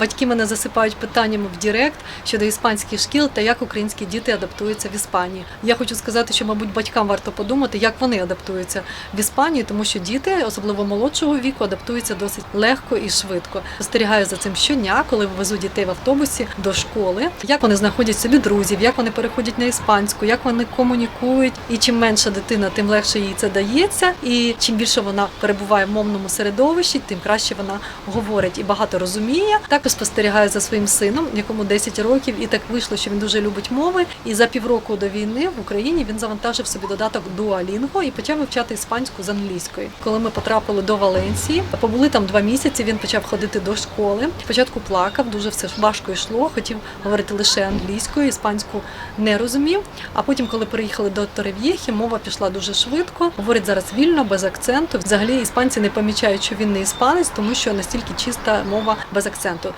Батьки мене засипають питаннями в Дірект щодо іспанських шкіл та як українські діти адаптуються в Іспанії. Я хочу сказати, що, мабуть, батькам варто подумати, як вони адаптуються в Іспанії, тому що діти, особливо молодшого віку, адаптуються досить легко і швидко. Спостерігаю за цим щодня, коли везу дітей в автобусі до школи, як вони знаходять собі друзів, як вони переходять на іспанську, як вони комунікують. І чим менша дитина, тим легше їй це дається. І чим більше вона перебуває в мовному середовищі, тим краще вона говорить і багато розуміє. Також спостерігаю за своїм сином, якому 10 років, і так вийшло, що він дуже любить мови. І за півроку до війни в Україні він завантажив собі додаток Duolingo і почав вивчати іспанську з англійської. Коли ми потрапили до Валенсії, побули там два місяці. Він почав ходити до школи. Спочатку плакав, дуже все важко йшло. Хотів говорити лише англійською, іспанську не розумів. А потім, коли переїхали до Торев'єхи, мова пішла дуже швидко. Говорить зараз вільно, без акценту. Взагалі іспанці не помічають, що він не іспанець, тому що настільки чиста мова без акценту.